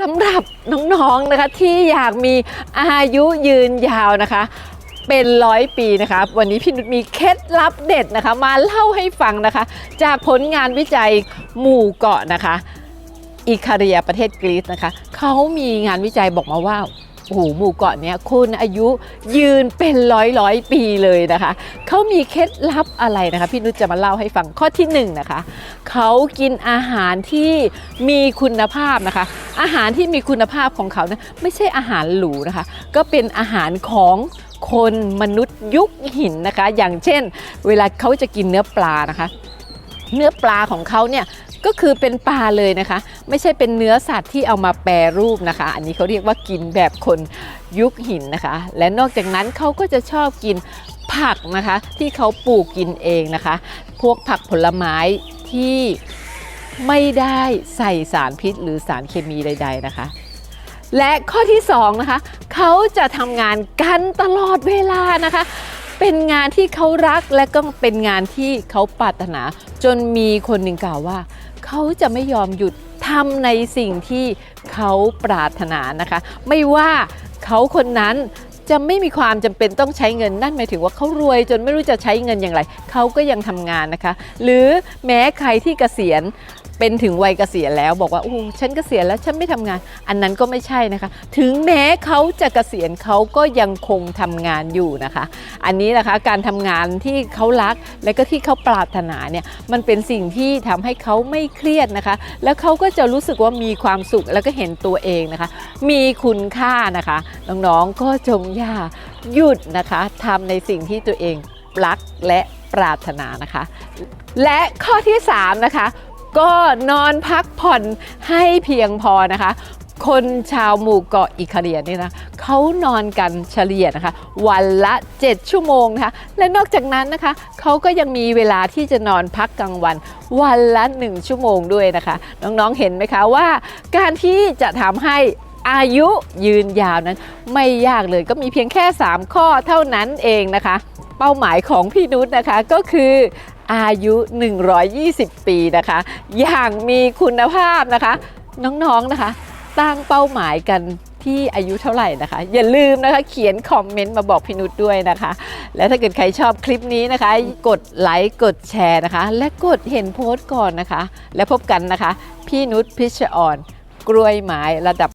สำหรับน้องๆนะคะที่อยากมีอายุยืนยาวนะคะ เป็นร้อยปีนะคะวันนี้พี่นุชมีเคล็ดลับเด็ดนะคะ มาเล่าให้ฟังนะคะ จากผลงานวิจัยหมู่เกาะนะคะอิคาเรียประเทศกรีซนะคะเขามีงานวิจัยบอกมาว่า โอ้โหหมู่เกาะเนี้ยคุณอายุยืนเป็นร้อยร้อยปีเลยนะคะเขามีเคล็ดลับอะไรนะคะ พี่นุชจะมาเล่าให้ฟังข้อที่หนึ่งนะคะเขากินอาหารที่มีคุณภาพนะคะ อาหารที่มีคุณภาพของเขานะไม่ใช่อาหารหรูนะคะ ก็เป็นอาหารของคนมนุษย์ยุคหินนะคะ อย่างเช่น เวลาเขาจะกินเนื้อปลานะคะ เนื้อปลาของเขาเนี่ยก็คือเป็นปลาเลยนะคะ ไม่ใช่เป็นเนื้อสัตว์ที่เอามาแปรรูปนะคะ อันนี้เขาเรียกว่ากินแบบคนยุคหินนะคะ และนอกจากนั้นเขาก็จะชอบกินผักนะคะที่เขาปลูกกินเองนะคะ พวกผักผลไม้ที่ไม่ได้ใส่สารพิษหรือสารเคมีใด ๆนะคะ และข้อที่สองนะคะเขาจะทำงานกันตลอดเวลานะคะ เป็นงานที่เขารักและก็เป็นงานที่เขาปรารถนา จนมีคนหนึ่งกล่าวว่า เขาจะไม่ยอมหยุดทำในสิ่งที่เขาปรารถนานะคะ ไม่ว่าเขาคนนั้นจะไม่มีความจำเป็นต้องใช้เงินนั่นหมายถึงว่าเขารวยจนไม่รู้จะใช้เงินอย่างไรเขาก็ยังทำงานนะคะ หรือแม้ใครที่เกษียณ เป็นถึงวัยเกษียณแล้วบอกว่าโอ้ฉันเกษียณแล้วฉันไม่ทำงาน อันนั้นก็ไม่ใช่นะคะ ถึงแม้เขาจะเกษียณเขาก็ยังคงทำงานอยู่นะคะ อันนี้นะคะการทำงานที่เขารักและก็ที่เขาปรารถนาเนี่ยมันเป็นสิ่งที่ทำให้เขาไม่เครียดนะคะ แล้วเขาก็จะรู้สึกว่ามีความสุขแล้วก็เห็นตัวเองนะคะ มีคุณค่านะคะน้องๆก็จงอย่าหยุดนะคะทำในสิ่งที่ตัวเองรักและปรารถนานะคะ และข้อที่ 3 นะคะ ก็นอนพักผ่อนให้เพียงพอนะคะ คนชาวหมู่เกาะอิคาเรียนี่นะเขานอนกันเฉลี่ยนะคะ วันละ 7 ชั่วโมงนะคะ และนอกจากนั้นนะคะเขาก็ยังมีเวลาที่จะนอนพักกลางวัน วันละ 1 ชั่วโมงด้วยนะคะ น้องๆเห็นไหมคะว่า การที่จะทำให้อายุยืนยาวนั้นไม่ยากเลยก็มีเพียงแค่ 3 ข้อเท่านั้นเองนะคะ เป้าหมายของพี่นุชนะคะก็คือ อายุ 120 ปีนะคะ อย่างมีคุณภาพนะคะ น้องๆนะคะ ตั้งเป้าหมายกันที่อายุเท่าไหร่นะคะ อย่าลืมนะคะเขียนคอมเมนต์มาบอกพี่นุชด้วยนะคะ และถ้าเกิดใครชอบคลิปนี้นะคะ กดไลค์กดแชร์นะคะ และกดเห็นโพสต์ก่อนนะคะ และพบกันนะคะ พี่นุชพิชออนกล้วยไม้ระดับ